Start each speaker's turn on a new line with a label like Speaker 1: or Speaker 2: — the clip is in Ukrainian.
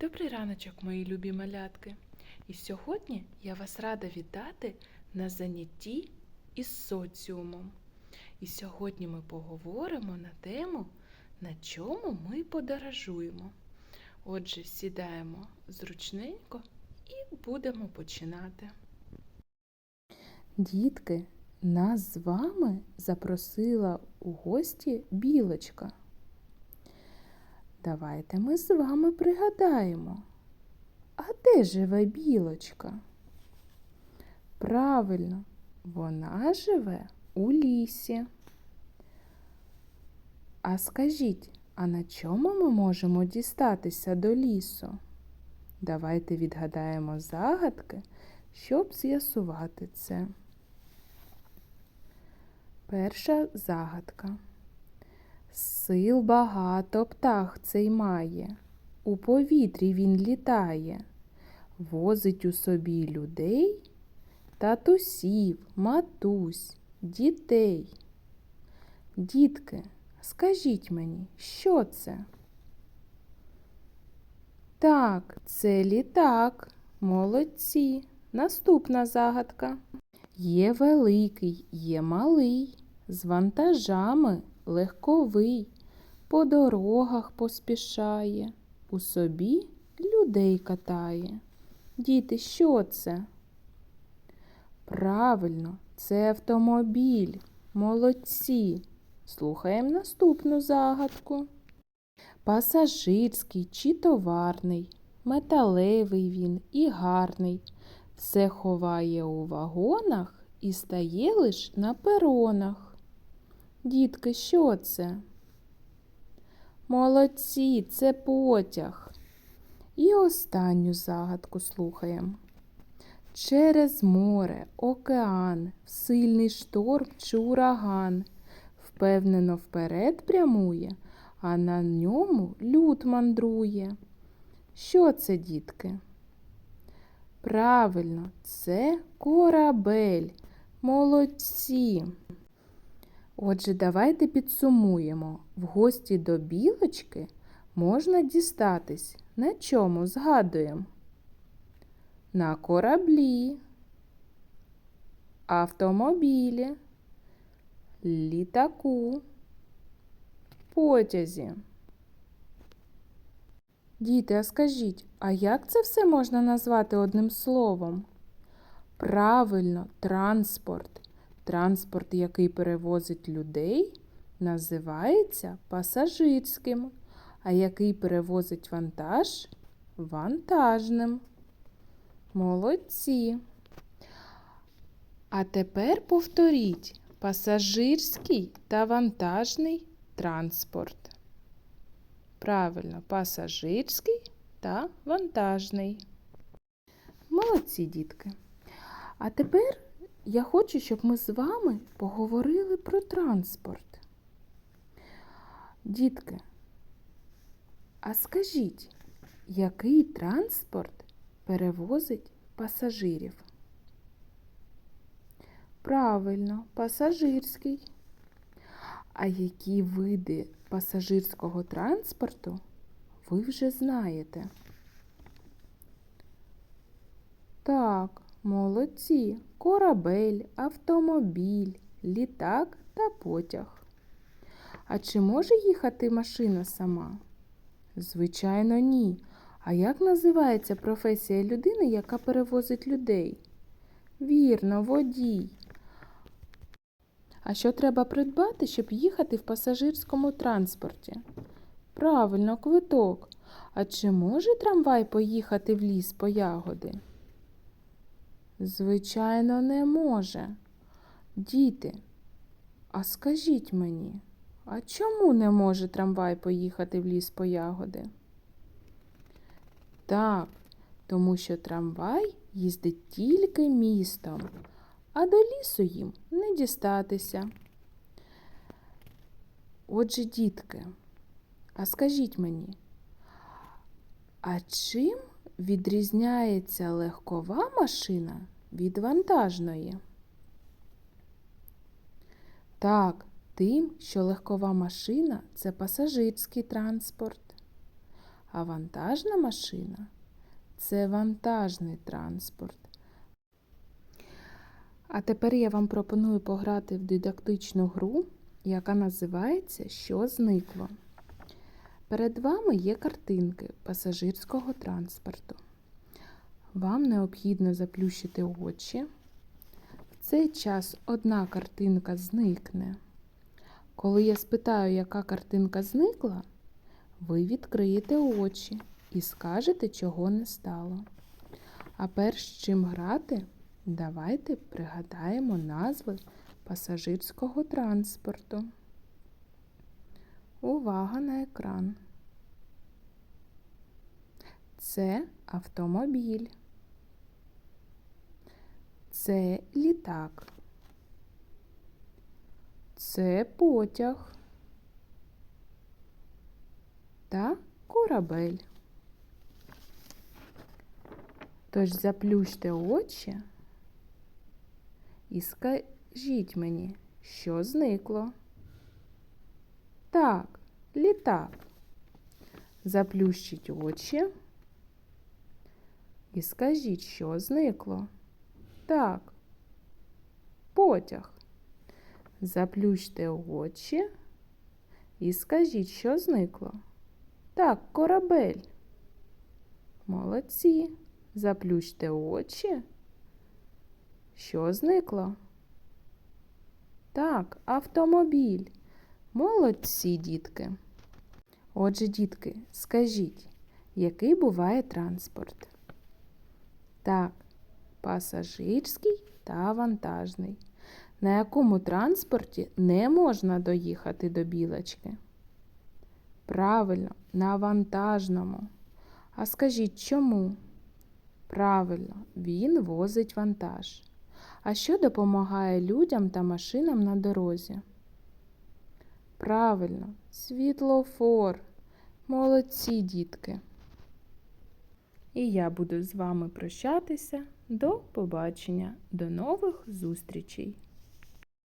Speaker 1: Добрий раночок, мої любі малятки. І сьогодні я вас рада вітати на занятті із соціумом. І сьогодні ми поговоримо на тему, на чому ми подорожуємо. Отже, сідаємо зручненько і будемо починати. Дітки, нас з вами запросила у гості білочка. Давайте ми з вами пригадаємо, а де живе білочка? Правильно, вона живе у лісі. А скажіть, а на чому ми можемо дістатися до лісу? Давайте відгадаємо загадки, щоб з'ясувати це. Перша загадка. Сил багато птах цей має, у повітрі він літає, возить у собі людей, татусів, матусь, дітей. Дітки, скажіть мені, що це? Так, це літак. Молодці. Наступна загадка. Є великий, є малий, з вантажами легковий, по дорогах поспішає, у собі людей катає. Діти, що це? Правильно, це автомобіль. Молодці. Слухаємо наступну загадку. Пасажирський чи товарний, металевий він і гарний. Все ховає у вагонах і стає лиш на перонах. Дітки, що це? Молодці, це потяг. І останню загадку слухаємо. Через море, океан, сильний шторм чи ураган, впевнено вперед прямує, а на ньому люд мандрує. Що це, дітки? Правильно, це корабель. Молодці. Отже, давайте підсумуємо. В гості до білочки можна дістатись. На чому згадуємо? На кораблі, автомобілі, літаку, потязі. Діти, а скажіть, а як це все можна назвати одним словом? Правильно, транспорт. Транспорт, який перевозить людей, називається пасажирським, а який перевозить вантаж вантажним. Молодці. А тепер повторіть пасажирський та вантажний транспорт. Правильно, пасажирський та вантажний. Молодці, дітки. А тепер я хочу, щоб ми з вами поговорили про транспорт. Дітки, а скажіть, який транспорт перевозить пасажирів? Правильно, пасажирський. А які види пасажирського транспорту ви вже знаєте? Так, молодці. Корабель, автомобіль, літак та потяг. А чи може їхати машина сама? Звичайно, ні. А як називається професія людини, яка перевозить людей? Вірно, водій. А що треба придбати, щоб їхати в пасажирському транспорті? Правильно, квиток. А чи може трамвай поїхати в ліс по ягоди? Звичайно, не може. Діти, а скажіть мені, а чому не може трамвай поїхати в ліс по ягоди? Так, тому що трамвай їздить тільки містом, а до лісу їм не дістатися. Отже, дітки, а скажіть мені, а чим відрізняється легкова машина від вантажної? Так, тим, що легкова машина це пасажирський транспорт, а вантажна машина це вантажний транспорт. А тепер я вам пропоную пограти в дидактичну гру, яка називається Що зникло. Перед вами є картинки пасажирського транспорту. Вам необхідно заплющити очі. В цей час одна картинка зникне. Коли я спитаю, яка картинка зникла, ви відкриєте очі і скажете, чого не стало. А перш чим грати, давайте пригадаємо назви пасажирського транспорту. Увага на екран. Це автомобіль. Це літак. Це потяг та корабель. Тож заплющте очі і скажіть мені, що зникло. Так, літак. Заплющіть очі і скажіть, що зникло. Так, потяг. Заплющте очі і скажіть, що зникло. Так, корабель. Молодці. Заплющте очі. Що зникло? Так, автомобіль. Молодці, дітки. Отже, дітки, скажіть, який буває транспорт? Так, пасажирський та вантажний. На якому транспорті не можна доїхати до білочки? Правильно, на вантажному. А скажіть чому? Правильно, він возить вантаж. А що допомагає людям та машинам на дорозі? Правильно, світлофор. Молодці дітки. І я буду з вами прощатися. До побачення, до нових зустрічей!